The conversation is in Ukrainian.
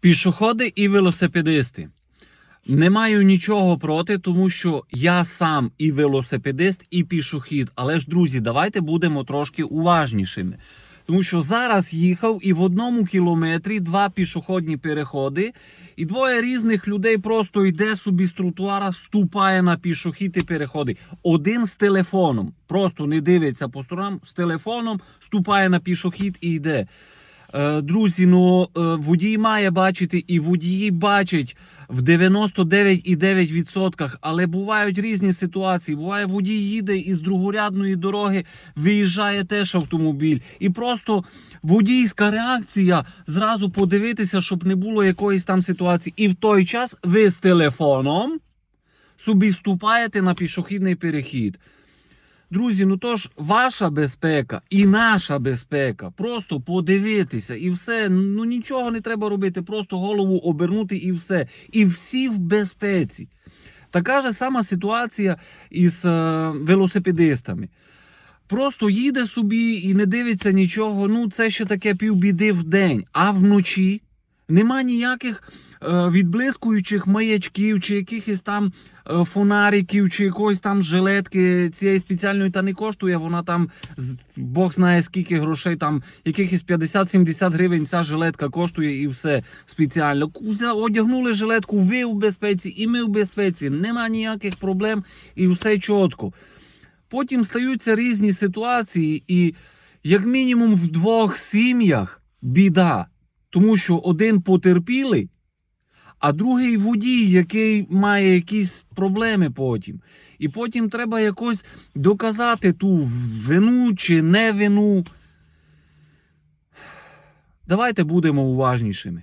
Пішоходи і велосипедисти. Не маю нічого проти, тому що я сам і велосипедист, і пішохід. Але ж, друзі, давайте будемо трошки уважнішими. Тому що зараз їхав і в одному кілометрі два пішохідні переходи, і двоє різних людей просто йде собі з тротуара, ступає на пішохід і переходи. Один з телефоном, просто не дивиться по сторонам, з телефоном ступає на пішохід і йде. Е, Друзі, ну е, водій має бачити, і водії бачать в 99,9%, але бувають різні ситуації. Буває, водій їде із другорядної дороги, виїжджає теж автомобіль. І просто водійська реакція зразу подивитися, щоб не було якоїсь там ситуації. І в той час ви з телефоном собі ступаєте на пішохідний перехід. Друзі, ну то ж ваша безпека і наша безпека. Просто подивитися і все. Ну нічого не треба робити, просто голову обернути і все. І всі в безпеці. Така ж сама ситуація із е, велосипедистами. Просто їде собі і не дивиться нічого. Ну, це ще таке півбіди в день, а вночі нема ніяких е, відблискуючих маячків, чи якихось там е, фонариків, чи якоїсь там жилетки цієї спеціальної та не коштує. Вона там Бог знає скільки грошей, там якихось 50-70 гривень ця жилетка коштує і все спеціально. Одягнули жилетку, ви в безпеці, і ми в безпеці. Нема ніяких проблем і все чітко. Потім стаються різні ситуації, і як мінімум в двох сім'ях біда, тому що один потерпілий, а другий водій, який має якісь проблеми потім. І потім треба якось доказати ту вину чи не вину. Давайте будемо уважнішими.